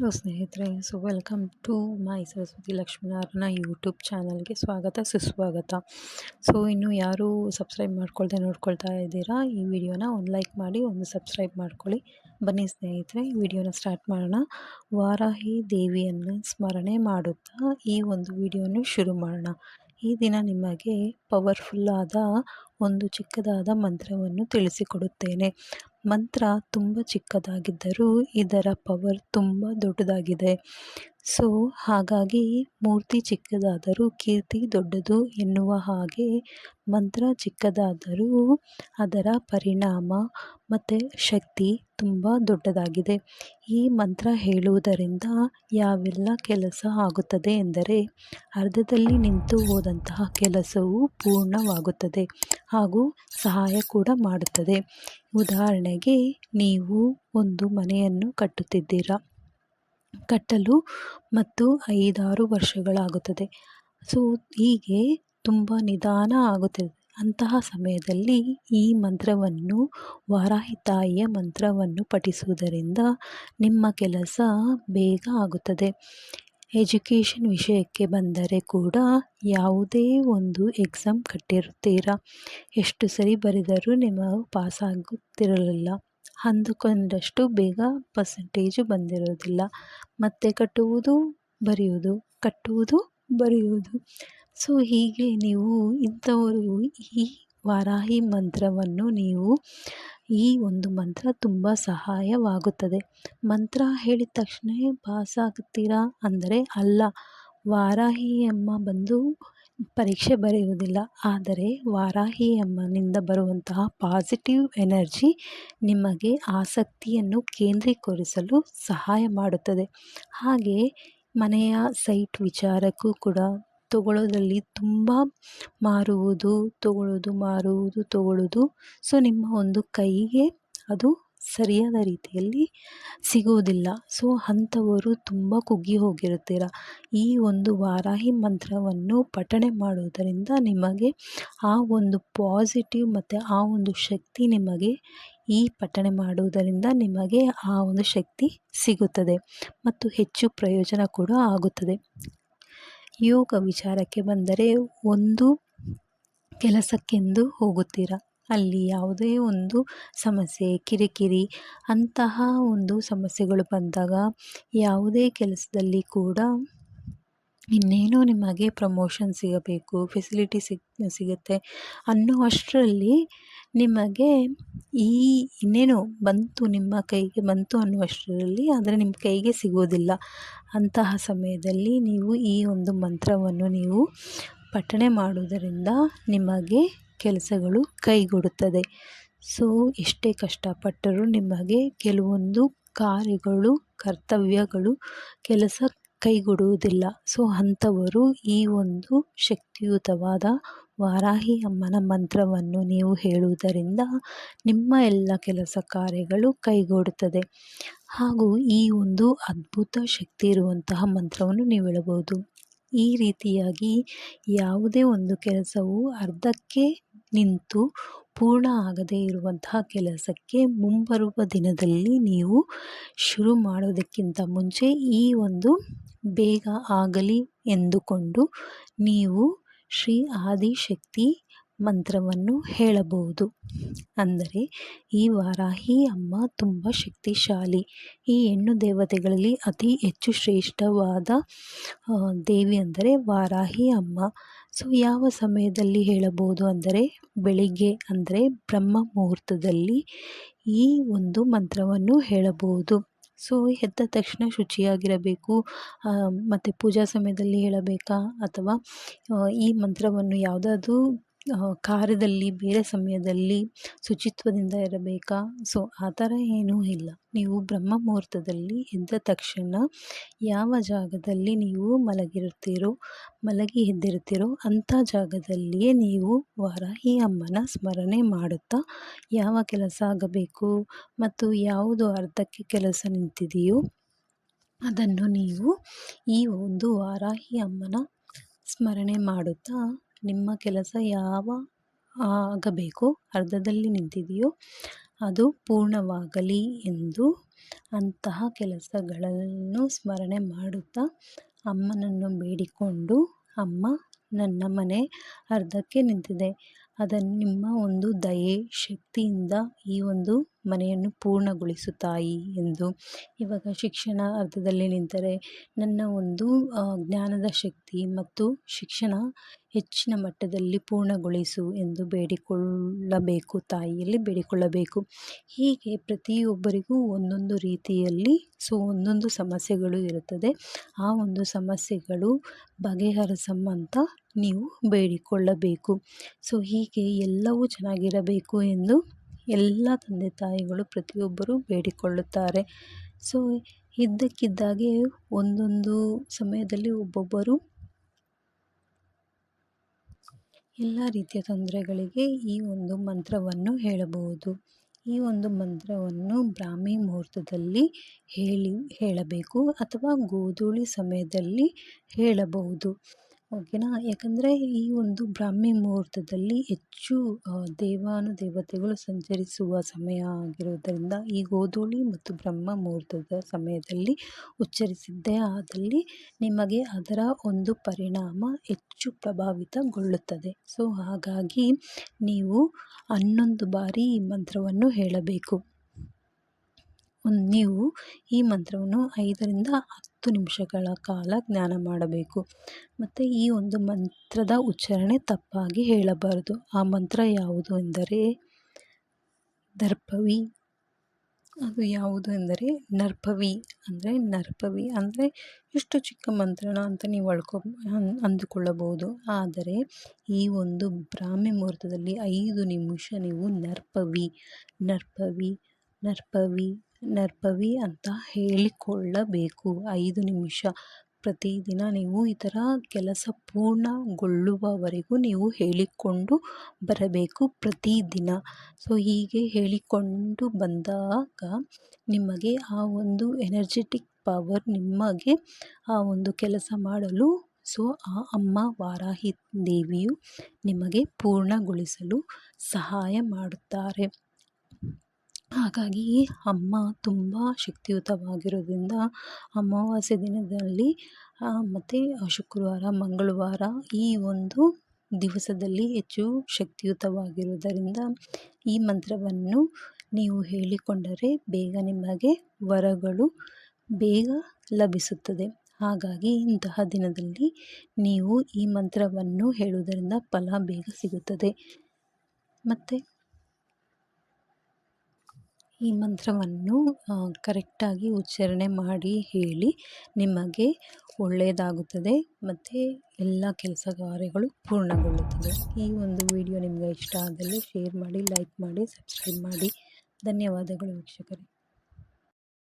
Hello ಸ್ನೇಹಿತರೆ, so welcome to my Saraswathi Lakshminarayana YouTube ಚಾನಲ್ಗೆ ಸ್ವಾಗತ, ಸುಸ್ವಾಗತ. ಸೊ ಇನ್ನು ಯಾರು ಸಬ್ಸ್ಕ್ರೈಬ್ ಮಾಡ್ಕೊಳ್ದೆ ನೋಡ್ಕೊಳ್ತಾ ಇದ್ದೀರಾ, ಈ ವಿಡಿಯೋನ ಒಂದು ಲೈಕ್ ಮಾಡಿ, ಒಂದು ಸಬ್ಸ್ಕ್ರೈಬ್ ಮಾಡ್ಕೊಳ್ಳಿ. ಬನ್ನಿ ಸ್ನೇಹಿತರೆ, ಈ ವಿಡಿಯೋನ ಸ್ಟಾರ್ಟ್ ಮಾಡೋಣ. ವಾರಾಹಿ ದೇವಿಯನ್ನು ಸ್ಮರಣೆ ಮಾಡುತ್ತಾ ಈ ಒಂದು ವಿಡಿಯೋನ ಶುರು ಮಾಡೋಣ. ಈ ದಿನ ನಿಮಗೆ ಪವರ್ಫುಲ್ಲಾದ ಒಂದು ಚಿಕ್ಕದಾದ ಮಂತ್ರವನ್ನು ತಿಳಿಸಿಕೊಡುತ್ತೇನೆ. ಮಂತ್ರ ತುಂಬ ಚಿಕ್ಕದಾಗಿದ್ದರೂ ಇದರ ಪವರ್ ತುಂಬ ದೊಡ್ಡದಾಗಿದೆ. ಸೊ ಹಾಗಾಗಿ ಮೂರ್ತಿ ಚಿಕ್ಕದಾದರೂ ಕೀರ್ತಿ ದೊಡ್ಡದು ಎನ್ನುವ ಹಾಗೆ ಮಂತ್ರ ಚಿಕ್ಕದಾದರೂ ಅದರ ಪರಿಣಾಮ ಮತ್ತು ಶಕ್ತಿ ತುಂಬ ದೊಡ್ಡದಾಗಿದೆ. ಈ ಮಂತ್ರ ಹೇಳುವುದರಿಂದ ಯಾವೆಲ್ಲ ಕೆಲಸ ಆಗುತ್ತದೆ ಎಂದರೆ ಅರ್ಧದಲ್ಲಿ ನಿಂತು ಹೋದಂತಹ ಕೆಲಸವು ಪೂರ್ಣವಾಗುತ್ತದೆ. ಹಾಗೂ ಸಹಾಯ ಕೂಡ ಮಾಡುತ್ತದೆ. ಉದಾಹರಣೆಗೆ, ನೀವು ಒಂದು ಮನೆಯನ್ನು ಕಟ್ಟುತ್ತಿದ್ದೀರಾ? ಕಟ್ಟಲು ಮತ್ತು ಐದಾರು ವರ್ಷಗಳಾಗುತ್ತದೆ. ಸೊ, ಹೀಗೆ ತುಂಬ ನಿಧಾನ ಆಗುತ್ತದೆ. ಅಂತಹ ಸಮಯದಲ್ಲಿ ಈ ಮಂತ್ರವನ್ನು ವಾರಾಹಿತಾಯಿಯ ಮಂತ್ರವನ್ನು ಪಠಿಸುವುದರಿಂದ ನಿಮ್ಮ ಕೆಲಸ ಬೇಗ ಆಗುತ್ತದೆ. ಎಜುಕೇಷನ್ ವಿಷಯಕ್ಕೆ ಬಂದರೆ ಕೂಡ ಯಾವುದೇ ಒಂದು ಎಕ್ಸಾಮ್ ಕಟ್ಟಿರುತ್ತೀರಾ ಎಷ್ಟು ಸರಿ ಬರೆದರೂ ನಿಮ್ಮ ಪಾಸಾಗುತ್ತಿರಲಿಲ್ಲ ಅಂದುಕೊಂಡಷ್ಟು ಬೇಗ ಪರ್ಸೆಂಟೇಜು ಬಂದಿರೋದಿಲ್ಲ. ಮತ್ತೆ ಕಟ್ಟುವುದು, ಬರೆಯುವುದು ಕಟ್ಟುವುದು, ಬರೆಯುವುದು. ಸೊ ಹೀಗೆ ನೀವು ಇಂಥವರು ಈ ವಾರಾಹಿ ಮಂತ್ರವನ್ನು ನೀವು ಈ ಒಂದು ಮಂತ್ರ ತುಂಬ ಸಹಾಯವಾಗುತ್ತದೆ. ಮಂತ್ರ ಹೇಳಿದ ತಕ್ಷಣ ಪಾಸ್ ಆಗ್ತೀರಾ? ಅಂದರೆ ಅಲ್ಲ. ವಾರಾಹಿ ಅಮ್ಮ ಬಂದು ಪರೀಕ್ಷೆ ಬರೆಯುವುದಿಲ್ಲ. ಆದರೆ ವಾರಾಹಿ ಅಮ್ಮನಿಂದ ಬರುವಂತಹ ಪಾಸಿಟಿವ್ ಎನರ್ಜಿ ನಿಮಗೆ ಆಸಕ್ತಿಯನ್ನು ಕೇಂದ್ರೀಕರಿಸಲು ಸಹಾಯ ಮಾಡುತ್ತದೆ. ಹಾಗೆ ಮನೆಯ ಸೈಟ್ ವಿಚಾರಕ್ಕೂ ಕೂಡ ತಗೊಳ್ಳೋದ್ರಲ್ಲಿ ತುಂಬ ಮಾರುವುದು ತಗೊಳ್ಳೋದು ಮಾರುವುದು ತಗೊಳ್ಳೋದು ಸೊ ನಿಮ್ಮ ಒಂದು ಕೈಗೆ ಅದು ಸರಿಯಾದ ರೀತಿಯಲ್ಲಿ ಸಿಗುವುದಿಲ್ಲ ಸೊ ಅಂಥವರು ತುಂಬ ಕುಗ್ಗಿ ಹೋಗಿರುತ್ತೀರ? ಈ ಒಂದು ವಾರಾಹಿ ಮಂತ್ರವನ್ನು ಪಠಣೆ ಮಾಡುವುದರಿಂದ ನಿಮಗೆ ಆ ಒಂದು ಪಾಸಿಟಿವ್ ಮತ್ತು ಆ ಒಂದು ಶಕ್ತಿ ನಿಮಗೆ ಈ ಪಠಣೆ ಮಾಡುವುದರಿಂದ ನಿಮಗೆ ಆ ಒಂದು ಶಕ್ತಿ ಸಿಗುತ್ತದೆ. ಮತ್ತು ಹೆಚ್ಚು ಪ್ರಯೋಜನ ಕೂಡ ಆಗುತ್ತದೆ. ಯೋಗ ವಿಚಾರಕ್ಕೆ ಬಂದರೆ ಒಂದು ಕೆಲಸಕ್ಕೆಂದು ಹೋಗುತ್ತೀರ? ಅಲ್ಲಿ ಯಾವುದೇ ಒಂದು ಸಮಸ್ಯೆ, ಕಿರಿಕಿರಿ ಅಂತಹ ಒಂದು ಸಮಸ್ಯೆಗಳು ಬಂದಾಗ ಯಾವುದೇ ಕೆಲಸದಲ್ಲಿ ಕೂಡ ಇನ್ನೇನು ನಿಮಗೆ ಪ್ರಮೋಷನ್ ಸಿಗಬೇಕು ಫೆಸಿಲಿಟಿ ಸಿಗ್, ಸಿಗುತ್ತೆ ಅನ್ನುವಷ್ಟರಲ್ಲಿ ನಿಮಗೆ ಈ ಇನ್ನೇನು ಬಂತು ನಿಮ್ಮ ಕೈಗೆ ಬಂತು ಅನ್ನುವಷ್ಟರಲ್ಲಿ ಆದರೆ ನಿಮ್ಮ ಕೈಗೆ ಸಿಗೋದಿಲ್ಲ ಅಂತಹ ಸಮಯದಲ್ಲಿ ನೀವು ಈ ಒಂದು ಮಂತ್ರವನ್ನು ನೀವು ಪಠಣೆ ಮಾಡುವುದರಿಂದ ನಿಮಗೆ ಕೆಲಸಗಳು ಕೈಗೂಡುತ್ತದೆ. ಸೊ, ಎಷ್ಟೇ ಕಷ್ಟಪಟ್ಟರೂ ನಿಮಗೆ ಕೆಲವೊಂದು ಕಾರ್ಯಗಳು, ಕರ್ತವ್ಯಗಳು, ಕೆಲಸ ಕೈಗೂಡುವುದಿಲ್ಲ. ಸೊ, ಅಂಥವರು ಈ ಒಂದು ಶಕ್ತಿಯುತವಾದ ವಾರಾಹಿ ಅಮ್ಮನ ಮಂತ್ರವನ್ನು ನೀವು ಹೇಳುವುದರಿಂದ ನಿಮ್ಮ ಎಲ್ಲ ಕೆಲಸ ಕಾರ್ಯಗಳು ಕೈಗೂಡುತ್ತದೆ. ಹಾಗೂ ಈ ಒಂದು ಅದ್ಭುತ ಶಕ್ತಿ ಇರುವಂತಹ ಮಂತ್ರವನ್ನು ನೀವು ಹೇಳಬಹುದು. ಈ ರೀತಿಯಾಗಿ ಯಾವುದೇ ಒಂದು ಕೆಲಸವು ಅರ್ಧಕ್ಕೆ ನಿಂತು ಪೂರ್ಣ ಆಗದೇ ಇರುವಂತಹ ಕೆಲಸಕ್ಕೆ ಮುಂಬರುವ ದಿನದಲ್ಲಿ ನೀವು ಶುರು ಮಾಡೋದಕ್ಕಿಂತ ಮುಂಚೆ ಈ ಒಂದು ಬೇಗ ಆಗಲಿ ಎಂದುಕೊಂಡು ನೀವು ಶ್ರೀ ಆದಿಶಕ್ತಿ ಮಂತ್ರವನ್ನು ಹೇಳಬಹುದು. ಅಂದರೆ, ಈ ವಾರಾಹಿ ಅಮ್ಮ ತುಂಬ ಶಕ್ತಿಶಾಲಿ. ಈ ಹೆಣ್ಣು ದೇವತೆಗಳಲ್ಲಿ ಅತಿ ಹೆಚ್ಚು ಶ್ರೇಷ್ಠವಾದ ದೇವಿ ಅಂದರೆ ವಾರಾಹಿ ಅಮ್ಮ. ಸೊ ಯಾವ ಸಮಯದಲ್ಲಿ ಹೇಳಬಹುದು ಅಂದರೆ, ಬೆಳಿಗ್ಗೆ ಅಂದರೆ ಬ್ರಹ್ಮ ಮುಹೂರ್ತದಲ್ಲಿ ಈ ಒಂದು ಮಂತ್ರವನ್ನು ಹೇಳಬಹುದು. ಸೊ ಎದ್ದ ತಕ್ಷಣ ಶುಚಿಯಾಗಿರಬೇಕು. ಮತ್ತು ಪೂಜಾ ಸಮಯದಲ್ಲಿ ಹೇಳಬೇಕಾ ಅಥವಾ ಈ ಮಂತ್ರವನ್ನು ಯಾವುದಾದ್ರೂ ಕಾರ್ಯದಲ್ಲಿ ಬೇರೆ ಸಮಯದಲ್ಲಿ ಶುಚಿತ್ವದಿಂದ ಇರಬೇಕಾ? ಸೊ, ಆ ಥರ ಏನೂ ಇಲ್ಲ. ನೀವು ಬ್ರಹ್ಮ ಮುಹೂರ್ತದಲ್ಲಿ ಎದ್ದ ತಕ್ಷಣ ಯಾವ ಜಾಗದಲ್ಲಿ ನೀವು ಮಲಗಿರುತ್ತೀರೋ, ಮಲಗಿ ಎದ್ದಿರುತ್ತೀರೋ ಅಂಥ ಜಾಗದಲ್ಲಿಯೇ ನೀವು ವಾರಾಹಿ ಅಮ್ಮನ ಸ್ಮರಣೆ ಮಾಡುತ್ತಾ, ಯಾವ ಕೆಲಸ ಆಗಬೇಕು ಮತ್ತು ಯಾವುದು ಅರ್ಧಕ್ಕೆ ಕೆಲಸ ನಿಂತಿದೆಯೋ ಅದನ್ನು ನೀವು ಈ ಒಂದು ವಾರಾಹಿ ಅಮ್ಮನ ಸ್ಮರಣೆ ಮಾಡುತ್ತಾ ನಿಮ್ಮ ಕೆಲಸ ಯಾವ ಆಗಬೇಕು, ಅರ್ಧದಲ್ಲಿ ನಿಂತಿದೆಯೋ ಅದು ಪೂರ್ಣವಾಗಲಿ ಎಂದು ಅಂತಹ ಕೆಲಸಗಳನ್ನು ಸ್ಮರಣೆ ಮಾಡುತ್ತಾ ಅಮ್ಮನನ್ನು ಬೇಡಿಕೊಂಡು, ಅಮ್ಮ, ನನ್ನ ಮನೆ ಅರ್ಧಕ್ಕೆ ನಿಂತಿದೆ. ಅದನ್ನು ನಿಮ್ಮ ಒಂದು ದಯೆ, ಶಕ್ತಿಯಿಂದ ಈ ಒಂದು ಮನೆಯನ್ನು ಪೂರ್ಣಗೊಳಿಸು ತಾಯಿ ಎಂದು. ಇವಾಗ ಶಿಕ್ಷಣ ಅರ್ಥದಲ್ಲಿ ನಿಂತರೆ ನನ್ನ ಒಂದು ಜ್ಞಾನದ ಶಕ್ತಿ ಮತ್ತು ಶಿಕ್ಷಣ ಹೆಚ್ಚಿನ ಮಟ್ಟದಲ್ಲಿ ಪೂರ್ಣಗೊಳಿಸು ಎಂದು ಬೇಡಿಕೊಳ್ಳಬೇಕು, ತಾಯಿಯಲ್ಲಿ ಬೇಡಿಕೊಳ್ಳಬೇಕು. ಹೀಗೆ ಪ್ರತಿಯೊಬ್ಬರಿಗೂ ಒಂದೊಂದು ರೀತಿಯಲ್ಲಿ ಸೊ, ಒಂದೊಂದು ಸಮಸ್ಯೆಗಳು ಇರುತ್ತದೆ. ಆ ಒಂದು ಸಮಸ್ಯೆಗಳು ಬಗೆಹರಿಸಮ್ಮಂತ ನೀವು ಬೇಡಿಕೊಳ್ಳಬೇಕು. ಸೊ, ಹೀಗೆ ಎಲ್ಲವೂ ಚೆನ್ನಾಗಿರಬೇಕು ಎಂದು ಎಲ್ಲ ತಂದೆ ತಾಯಿಗಳು ಪ್ರತಿಯೊಬ್ಬರೂ ಬೇಡಿಕೊಳ್ಳುತ್ತಾರೆ. ಸೊ, ಇದ್ದಕ್ಕಿದ್ದಾಗೆ ಒಂದೊಂದು ಸಮಯದಲ್ಲಿ ಒಬ್ಬೊಬ್ಬರು ಎಲ್ಲ ರೀತಿಯ ತೊಂದರೆಗಳಿಗೆ ಈ ಒಂದು ಮಂತ್ರವನ್ನು ಹೇಳಬಹುದು. ಈ ಒಂದು ಮಂತ್ರವನ್ನು ಬ್ರಾಹ್ಮಿ ಮುಹೂರ್ತದಲ್ಲಿ ಹೇಳಿ, ಹೇಳಬೇಕು ಅಥವಾ ಗೋಧೂಳಿ ಸಮಯದಲ್ಲಿ ಹೇಳಬಹುದು. ಓಕೆನಾ ಯಾಕಂದರೆ ಈ ಒಂದು ಬ್ರಾಹ್ಮಿ ಮುಹೂರ್ತದಲ್ಲಿ ಹೆಚ್ಚು ದೇವಾನುದೇವತೆಗಳು ಸಂಚರಿಸುವ ಸಮಯ ಆಗಿರುವುದರಿಂದ ಈ ಗೋಧೂಳಿ ಮತ್ತು ಬ್ರಹ್ಮ ಮುಹೂರ್ತದ ಸಮಯದಲ್ಲಿ ಉಚ್ಚರಿಸಿದ್ದೇ. ಆದಲ್ಲಿ ನಿಮಗೆ ಅದರ ಒಂದು ಪರಿಣಾಮ ಹೆಚ್ಚು ಪ್ರಭಾವಿತಗೊಳ್ಳುತ್ತದೆ. ಸೊ, ಹಾಗಾಗಿ ನೀವು ಹನ್ನೊಂದು ಬಾರಿ ಈ ಮಂತ್ರವನ್ನು ಹೇಳಬೇಕು. ನೀವು ಈ ಮಂತ್ರವನ್ನು ಐದರಿಂದ ಹತ್ತು ನಿಮಿಷಗಳ ಕಾಲ ಜ್ಞಾನ ಮಾಡಬೇಕು. ಮತ್ತು ಈ ಒಂದು ಮಂತ್ರದ ಉಚ್ಚಾರಣೆ ತಪ್ಪಾಗಿ ಹೇಳಬಾರದು. ಆ ಮಂತ್ರ ಯಾವುದು ಎಂದರೆ ದರ್ಪವಿ ಅದು ಯಾವುದು ಎಂದರೆ ನರ್ಪವಿ. ಅಂದರೆ ನರ್ಪವಿ ಅಂದರೆ ಎಷ್ಟು ಚಿಕ್ಕ ಮಂತ್ರನ ಅಂತ ನೀವು ಅಳ್ಕೊ ಅಂದುಕೊಳ್ಳಬಹುದು. ಆದರೆ ಈ ಒಂದು ಬ್ರಾಹ್ಮಿ ಮುಹೂರ್ತದಲ್ಲಿ ಐದು ನಿಮಿಷ ನೀವು ನರ್ಪವಿ ನರ್ಪವಿ ನರ್ಪವಿ ನರ್ಪವಿ ಅಂತ ಹೇಳಿಕೊಳ್ಳಬೇಕು. ಐದು ನಿಮಿಷ. ಪ್ರತಿದಿನ ನೀವು ಇದರ ಕೆಲಸ ಪೂರ್ಣಗೊಳ್ಳುವವರೆಗೂ ನೀವು ಹೇಳಿಕೊಂಡು ಬರಬೇಕು ಪ್ರತಿದಿನ. ಸೊ, ಹೀಗೆ ಹೇಳಿಕೊಂಡು ಬಂದಾಗ ನಿಮಗೆ ಆ ಒಂದು ಎನರ್ಜೆಟಿಕ್ ಪವರ್ ನಿಮಗೆ ಆ ಒಂದು ಕೆಲಸ ಮಾಡಲು, ಸೊ, ಆ ಅಮ್ಮ ವಾರಾಹಿ ದೇವಿಯು ನಿಮಗೆ ಪೂರ್ಣಗೊಳಿಸಲು ಸಹಾಯ ಮಾಡುತ್ತಾರೆ. ಹಾಗಾಗಿ ಅಮ್ಮ ತುಂಬ ಶಕ್ತಿಯುತವಾಗಿರೋದ್ರಿಂದ ಅಮಾವಾಸ್ಯೆ ದಿನದಲ್ಲಿ ಮತ್ತು ಶುಕ್ರವಾರ, ಮಂಗಳವಾರ ಈ ಒಂದು ದಿವಸದಲ್ಲಿ ಹೆಚ್ಚು ಶಕ್ತಿಯುತವಾಗಿರುವುದರಿಂದ ಈ ಮಂತ್ರವನ್ನು ನೀವು ಹೇಳಿಕೊಂಡರೆ ಬೇಗ ನಿಮಗೆ ವರಗಳು ಬೇಗ ಲಭಿಸುತ್ತದೆ. ಹಾಗಾಗಿ ಇಂತಹ ದಿನದಲ್ಲಿ ನೀವು ಈ ಮಂತ್ರವನ್ನು ಹೇಳುವುದರಿಂದ ಫಲ ಬೇಗ ಸಿಗುತ್ತದೆ. ಮತ್ತು ಈ ಮಂತ್ರವನ್ನು ಕರೆಕ್ಟಾಗಿ ಉಚ್ಚಾರಣೆ ಮಾಡಿ ಹೇಳಿ ನಿಮಗೆ ಒಳ್ಳೆಯದಾಗುತ್ತದೆ ಮತ್ತು ಎಲ್ಲ ಕೆಲಸ ಕಾರ್ಯಗಳು ಪೂರ್ಣಗೊಳ್ಳುತ್ತದೆ. ಈ ಒಂದು ವಿಡಿಯೋ ನಿಮಗೆ ಇಷ್ಟ ಆದಲ್ಲಿ ಶೇರ್ ಮಾಡಿ, ಲೈಕ್ ಮಾಡಿ, ಸಬ್ಸ್ಕ್ರೈಬ್ ಮಾಡಿ. ಧನ್ಯವಾದಗಳು ವೀಕ್ಷಕರೇ.